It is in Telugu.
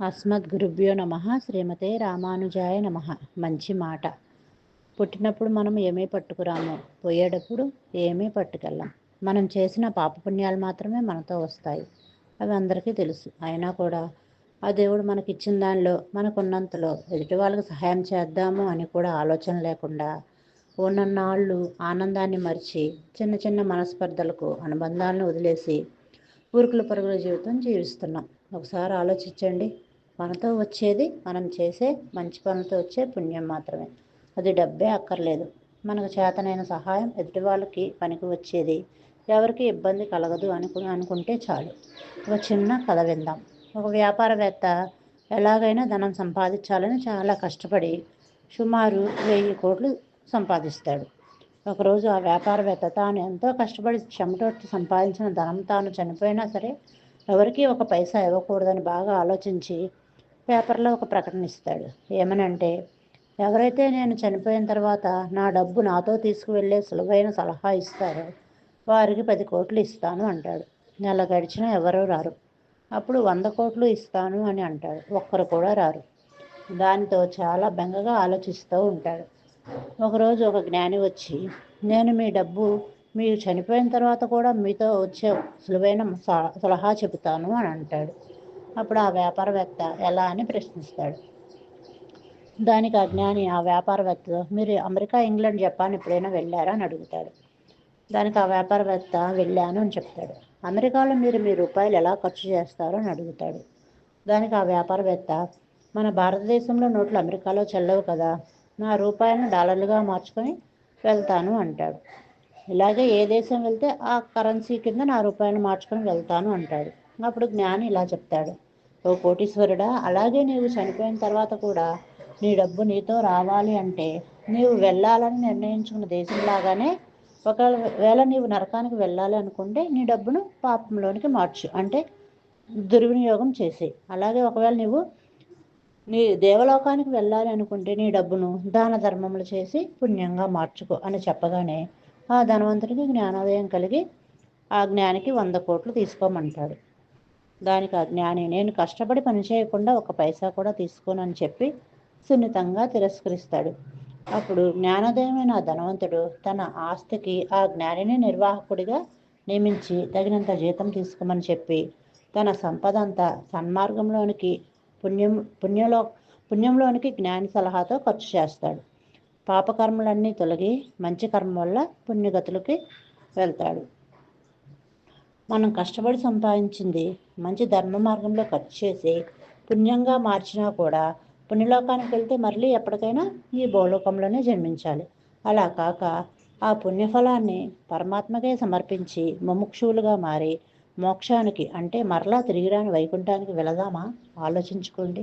అస్మద్గురుభ్యో నమ. శ్రీమతే రామానుజాయ నమ. మంచి మాట. పుట్టినప్పుడు మనం ఏమీ పట్టుకురాము. పోయేటప్పుడు ఏమీ పట్టుకెళ్ళాం. మనం చేసిన పాపపుణ్యాలు మాత్రమే మనతో వస్తాయి. అవి అందరికీ తెలుసు. అయినా కూడా ఆ దేవుడు మనకి ఇచ్చిన దానిలో మనకున్నంతలో ఎదుటి వాళ్ళకి సహాయం చేద్దాము అని కూడా ఆలోచన లేకుండా ఉన్నన్నాళ్ళు ఆనందాన్ని మరిచి చిన్న చిన్న మనస్పర్ధలకు అనుబంధాలను వదిలేసి ఊరుకుల పరుగుల జీవితం జీవిస్తున్నాం. ఒకసారి ఆలోచించండి. మనతో వచ్చేది మనం చేసే మంచి పనులతో వచ్చే పుణ్యం మాత్రమే. అది డబ్బే అక్కర్లేదు. మనకు చేతనైన సహాయం ఎదుటి వాళ్ళకి పనికి వచ్చేది. ఎవరికి ఇబ్బంది కలగదు అనుకు అనుకుంటే చాలు. ఒక చిన్న కథ విందాం. ఒక వ్యాపారవేత్త ఎలాగైనా ధనం సంపాదించాలని చాలా కష్టపడి సుమారు వెయ్యి కోట్లు సంపాదిస్తాడు. ఒకరోజు ఆ వ్యాపారవేత్త తాను ఎంతో కష్టపడి చెమటొట్టి సంపాదించిన ధనం తాను చనిపోయినా సరే ఎవరికీ ఒక పైసా ఇవ్వకూడదని బాగా ఆలోచించి పేపర్లో ఒక ప్రకటన ఇస్తాడు. ఏమనంటే ఎవరైతే నేను చనిపోయిన తర్వాత నా డబ్బు నాతో తీసుకువెళ్ళే సులువైన సలహా ఇస్తారో వారికి పది కోట్లు ఇస్తాను అంటాడు. నెల గడిచినా ఎవరూ రారు. అప్పుడు వంద కోట్లు ఇస్తాను అని అంటాడు. ఒక్కరు కూడా రారు. దానితో చాలా బెంగగా ఆలోచిస్తూ ఉంటాడు. ఒకరోజు ఒక జ్ఞాని వచ్చి నేను మీ డబ్బు మీరు చనిపోయిన తర్వాత కూడా మీతో వచ్చే సులువైన సలహా చెబుతాను అని అంటాడు. అప్పుడు ఆ వ్యాపారవేత్త ఎలా అని ప్రశ్నిస్తాడు. దానికి అజ్ఞాని ఆ వ్యాపారవేత్తతో మీరు అమెరికా ఇంగ్లాండ్ జపాన్ ఎప్పుడైనా వెళ్ళారా? అని అడుగుతాడు. దానికి ఆ వ్యాపారవేత్త వెళ్ళాను అని చెప్తాడు. అమెరికాలో మీరు మీ రూపాయలు ఎలా ఖర్చు చేస్తారో? అని అడుగుతాడు. దానికి ఆ వ్యాపారవేత్త మన భారతదేశంలో నోట్లు అమెరికాలో చెల్లవు కదా నా రూపాయలను డాలర్లుగా మార్చుకొని వెళ్తాను అంటాడు. ఇలాగే ఏ దేశం వెళ్తే ఆ కరెన్సీ కింద నా రూపాయలు మార్చుకొని వెళ్తాను అంటాడు. అప్పుడు జ్ఞాని ఇలా చెప్తాడు. ఓ కోటీశ్వరుడా అలాగే నీవు చనిపోయిన తర్వాత కూడా నీ డబ్బు నీతో రావాలి అంటే నీవు వెళ్ళాలని నిర్ణయించుకున్న దేశంలాగానే ఒకవేళ నీవు నరకానికి వెళ్ళాలి అనుకుంటే నీ డబ్బును పాపంలోనికి మార్చు. అంటే దుర్వినియోగం చేసి. అలాగే ఒకవేళ నీవు నీ దేవలోకానికి వెళ్ళాలి అనుకుంటే నీ డబ్బును దాన ధర్మములు చేసి పుణ్యంగా మార్చుకో అని చెప్పగానే ఆ ధనవంతుడికి జ్ఞానోదయం కలిగి ఆ జ్ఞానికి వంద కోట్లు తీసుకోమంటాడు. దానికి ఆ జ్ఞాని నేను కష్టపడి పని చేయకుండా ఒక పైసా కూడా తీసుకోనని చెప్పి సున్నితంగా తిరస్కరిస్తాడు. అప్పుడు జ్ఞానోదయమైన ధనవంతుడు. తన ఆస్తికి ఆ జ్ఞానిని నిర్వాహకుడిగా నియమించి తగినంత జీతం తీసుకోమని చెప్పి తన సంపద అంతా సన్మార్గంలోనికి పుణ్యం పుణ్యలో పుణ్యంలోనికి జ్ఞాని సలహాతో ఖర్చు చేస్తాడు. పాపకర్మలన్నీ తొలగి మంచి కర్మ వల్ల పుణ్యగతులకి వెళ్తాడు. మనం కష్టపడి సంపాదించింది మంచి ధర్మ మార్గంలో ఖర్చు చేసి పుణ్యంగా మార్చినా కూడా పుణ్యలోకానికి వెళ్తే మళ్ళీ ఎప్పటికైనా ఈ భూలోకంలోనే జన్మించాలి. అలా కాక ఆ పుణ్యఫలాన్ని పరమాత్మకే సమర్పించి ముముక్షువులుగా మారి మోక్షానికి అంటే మరలా తిరిగిరాని వైకుంఠానికి వెళదామా? ఆలోచించుకోండి.